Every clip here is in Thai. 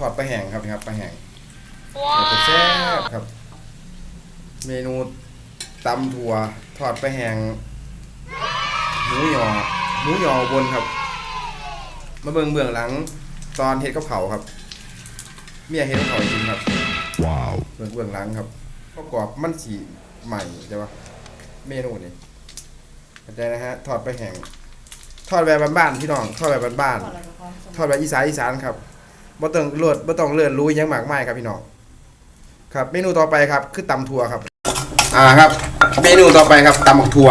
ทอดปลาแห้งครับนี่ครับปลาแห้งแบบแซ่บครับ เมนูตำถั่วทอดปลาแห้งหมูหยอหมูหยอบนครับ มาเบิ่งเบื้องหลัง ตอนเฮ็ดกับเขาวครับ เมียเฮ็ดกับเขาวให้กินครับ Wow. เบื้องเบื้องหลังครับประกอบมันสีใหม่ใช่ปะเมนูนี่เข้าใจนะฮะทอดปลาแห้งทอดแบบบ้านๆพี่น้องทอดแบบบ้านๆทอดแบบอีสานอีสานครับ บ่ต้องเลือดบ่ต้องเลื่อนรู้อิหยังมากมายครับพี่น้องครับ เมนูต่อไปครับ คือตำถั่วครับ อ่าครับ เมนูต่อไปครับตำบักถั่ว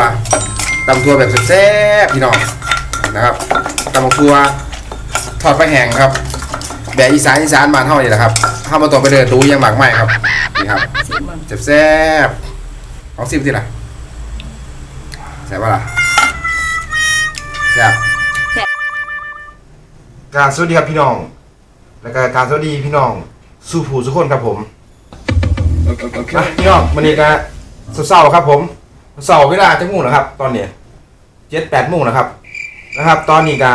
ตำถั่วแบบแซ่บๆพี่น้องนะครับตำบักถั่วทอดปลาแห้งครับ แบบอีสานอีสานบ้านเฮานี่แหละครับเฮาบ่ต้องไปเดินรู้อิหยังมากมายครับนี่ครับแซ่บๆเอาซิมสิล่ะแซ่บปะล่ะแซ่บกรารสวัสดีครับพี่น้อง แล้วก็กรารสวัสดีพี่น้องสู่ผู้สุกคนครับผมนะพี่น้องวันนี้ก็เศร้าๆครับ ผมเศร้าเวลาจะงูนะครับ ตอนนี้เจ็ดแปดโมงนะครับ นะครับ ตอนนี้ก็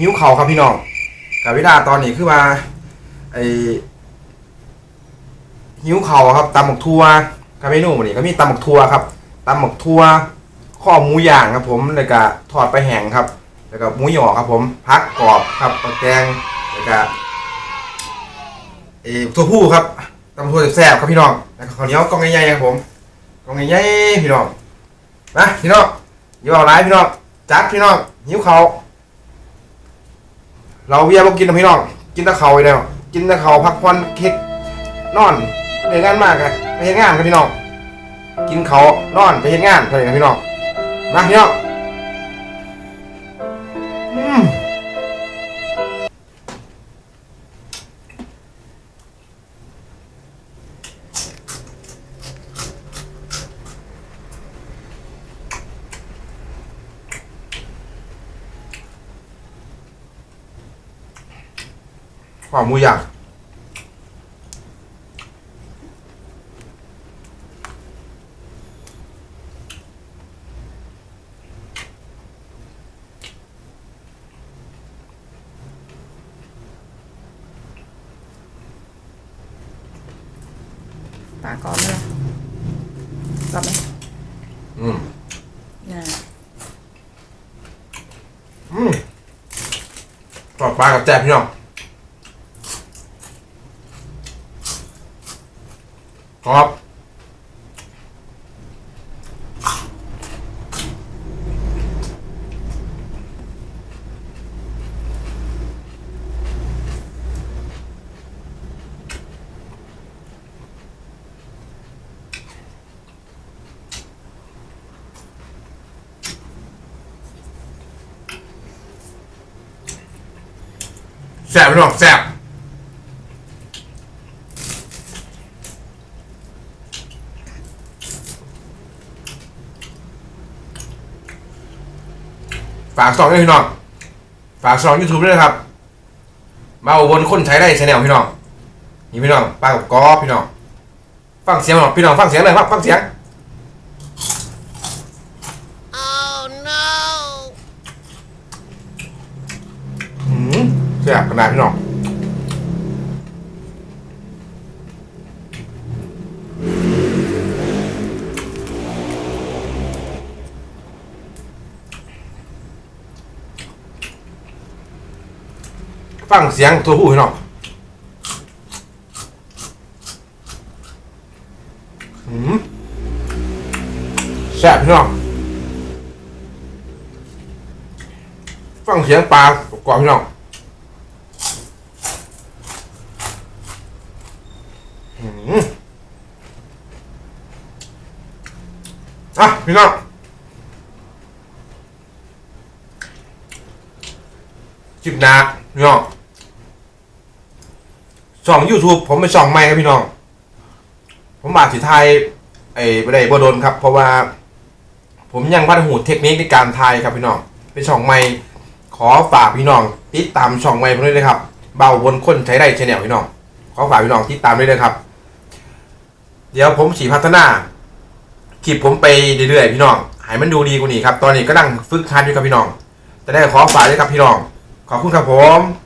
หิวเข่าวครับพี่น้องกับเวลาตอนนี้คือว่าไอหิวเข่าวครับตำหมกทัวกับเมนูวันนี้ก็มีตำหมกทัวครับตำหมกทัวข้อหมูย่างครับ ผมแล้วก็ทอดไปลาแห้งครับ แล้วก็หมูหยอครับ ผมพักกรอบครับปลาแกงแล้วก็ เออตัวผู้ครับตำถั่วแซ่บครับพี่น้องแล้วก็ข้าวเหนียวกล่องใหญ่ๆครับผมกล่องใหญ่ๆพี่น้องนะพี่น้องอย่าเอาร้ายพี่น้องจัดพี่น้องหิวเขาเราเวียบกินนะพี่น้องกินตะเขาอีกแล้วกินตะเขาพักผ่อนเค้กนอนไปเฮ็ดงานมากไปเฮ็ดงานครับพี่น้องกินเขานอนไปเฮ็ดงานเท่านั้นนะพี่น้องมาพี่น้อง ความหมูย่างปากกรอบไหมล่ะกรอบไหม อืม น่ะ อืมทอดปลากับแจ่บพี่น้อง ครับแซ่บพี่น้องแซ่บากสองด้วยพี่น้องฝากสองยูทูบด้วยนะครับมาอุบนคนใช้ได้ชแนลพี่น้องนี่พี่น้องป้ากับกอพี่น้องฟังเสียงหน่อยพี่น้องฟังเสียงหน่อยครับฟังเสียงอืมแซ่บขนาดพี่น้อง ฟังเสียงตัวผู้พี่น้องอืมแซ่บพี่น้องฟังเสียงปลากรอบพี่น้องอืมอะพี่น้องคลิปหนาพี่น้อง ช่อง YouTube ผมเป็นช่องใหม่ครับพี่น้อง ผมมาสิไทยไอ้ประเดี๋ยวบโดนครับ เพราะว่า ผมยังพัฒหูเทคนิคในการไทยครับพี่น้อง เป็นช่องใหม่ขอฝากพี่น้องติดตามช่องใหม่ผมด้วยนะครับ เบาบนคนใช้ได้ชแนลพี่น้อง ขอฝากพี่น้องติดตามด้วยนะครับ เดี๋ยวผมสีพัฒนาคลิปผมไปเรื่อยๆพี่น้องให้มันดูดีกว่านี้ครับ ตอนนี้ก็นั่งฝึกคัดอยู่ครับพี่น้อง จะได้ขอฝากด้วยครับพี่น้อง ขอบคุณครับผม